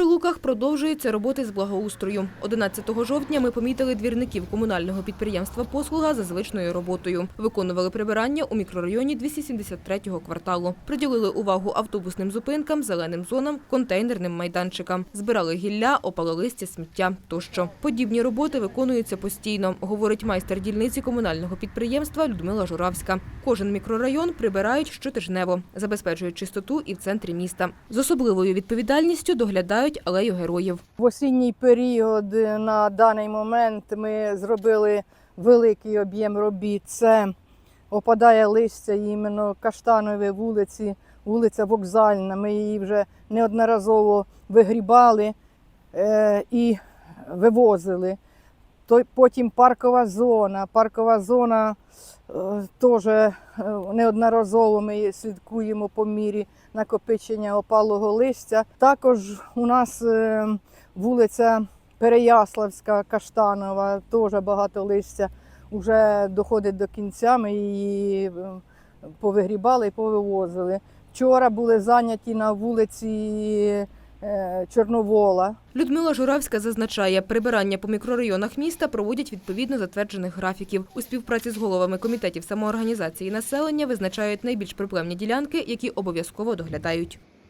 Прилуках продовжуються роботи з благоустрою. 11 жовтня ми помітили двірників комунального підприємства «Послуга» за звичною роботою. Виконували прибирання у мікрорайоні 273-го кварталу. Приділили увагу автобусним зупинкам, зеленим зонам, контейнерним майданчикам. Збирали гілля, опали листя, сміття тощо. Подібні роботи виконуються постійно, говорить майстер дільниці комунального підприємства Людмила Журавська. Кожен мікрорайон прибирають щотижнево, забезпечують чистоту і в центрі міста. З особливою відповідальністю доглядають алею героїв. В осінній період на даний момент ми зробили великий об'єм робіт. Це опадає листя іменно каштанові вулиці, вулиця Вокзальна. Ми її вже неодноразово вигрібали е, і вивозили. Потім паркова зона. Паркова зона е, теж е, неодноразово ми слідкуємо по мірі накопичення опалого листя. Також у нас е, вулиця Переяславська, Каштанова, теж багато листя. Вже доходить до кінця, ми її повигрібали і повивозили. Вчора були зайняті на вулиці Чорновола. Людмила Журавська зазначає, прибирання по мікрорайонах міста проводять відповідно затверджених графіків. У співпраці з головами комітетів самоорганізації населення визначають найбільш проблемні ділянки, які обов'язково доглядають.